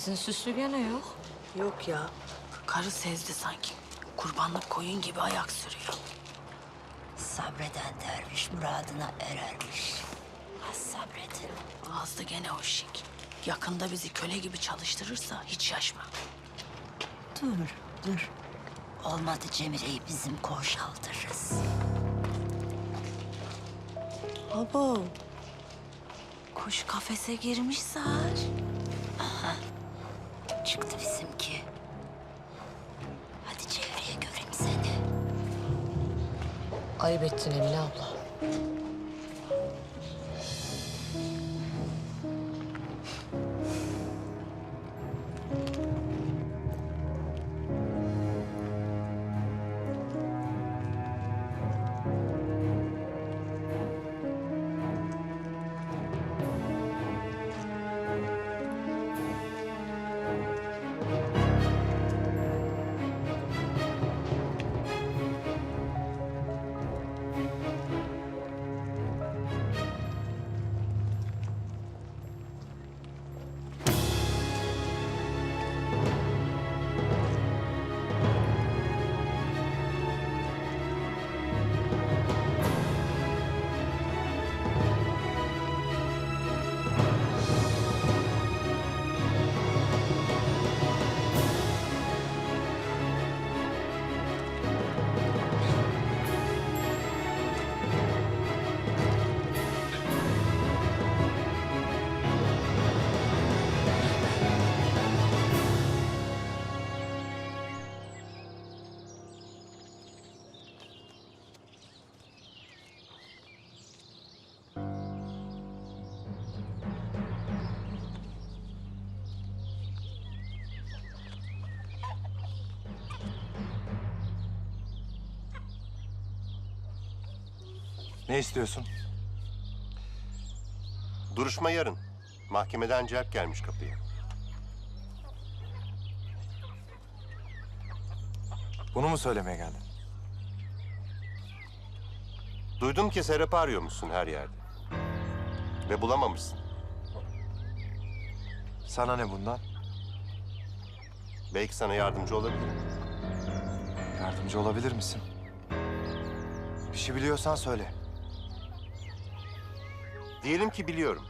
Sizin süslü gene yok. Yok ya. Karı sezdi sanki. Kurbanlık koyun gibi ayak sürüyor. Sabreden derviş muradına erermiş. Az sabredin. Azdı gene o şik. Yakında bizi köle gibi çalıştırırsa hiç şaşma. Dur, dur. Olmadı Cemile'yi bizim koğuşa aldırırız. Abo. Kuş kafese girmiş Sar. Çıktı bizimki. Hadi çevreye göreyim seni. Ayıp ettin Emine abla. Ne istiyorsun? Duruşma yarın. Mahkemeden celp gelmiş kapıya. Bunu mu söylemeye geldin? Duydum ki Serap'ı arıyormuşsun her yerde. Ve bulamamışsın. Sana ne bundan? Belki sana yardımcı olabilirim. Yardımcı olabilir misin? Bir şey biliyorsan söyle. Diyelim ki biliyorum.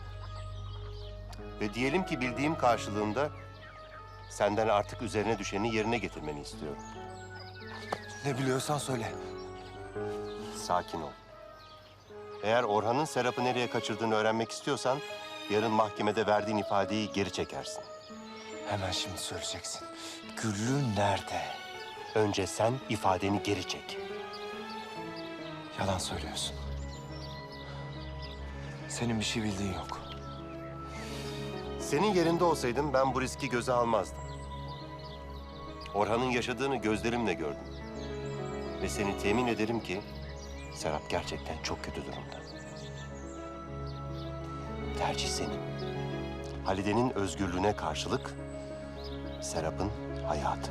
Ve diyelim ki bildiğim karşılığında senden artık üzerine düşeni yerine getirmeni istiyorum. Ne biliyorsan söyle. Sakin ol. Eğer Orhan'ın Serap'ı nereye kaçırdığını öğrenmek istiyorsan yarın mahkemede verdiğin ifadeyi geri çekersin. Hemen şimdi söyleyeceksin. Güllü nerede? Önce sen ifadeni geri çek. Yalan söylüyorsun. Senin bir şey bildiğin yok. Senin yerinde olsaydım ben bu riski göze almazdım. Orhan'ın yaşadığını gözlerimle gördüm. Ve seni temin ederim ki Serap gerçekten çok kötü durumda. Tercih senin. Halide'nin özgürlüğüne karşılık Serap'ın hayatı.